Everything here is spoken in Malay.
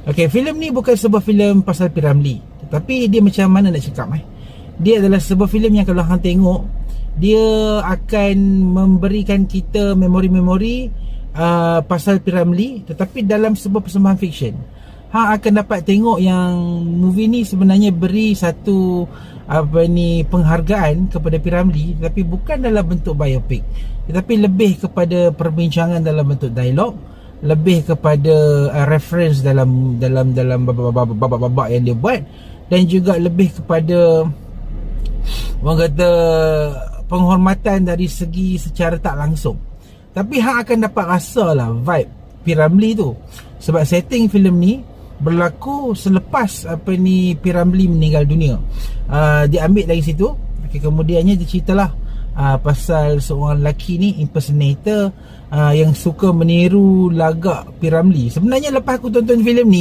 Okay, filem ni bukan sebuah filem pasal Piramli. Tetapi dia macam mana nak cakap eh? Dia adalah sebuah filem yang kalau hang tengok, dia akan memberikan kita memori-memori uh, pasal Piramli tetapi dalam sebuah persembahan fiksyen. Hang akan dapat tengok yang movie ni sebenarnya beri satu apa ni penghargaan kepada Piramli tetapi bukan dalam bentuk biopic tetapi lebih kepada perbincangan dalam bentuk dialog lebih kepada uh, reference dalam dalam dalam babak-babak yang dia buat dan juga lebih kepada orang kata penghormatan dari segi secara tak langsung. Tapi hang akan dapat rasa lah vibe Piramli tu. Sebab setting filem ni berlaku selepas apa ni Piramli meninggal dunia. Uh, dia ambil dari situ. Okay, kemudiannya dia ceritalah uh, pasal seorang lelaki ni impersonator uh, yang suka meniru lagak Piramli. Sebenarnya lepas aku tonton filem ni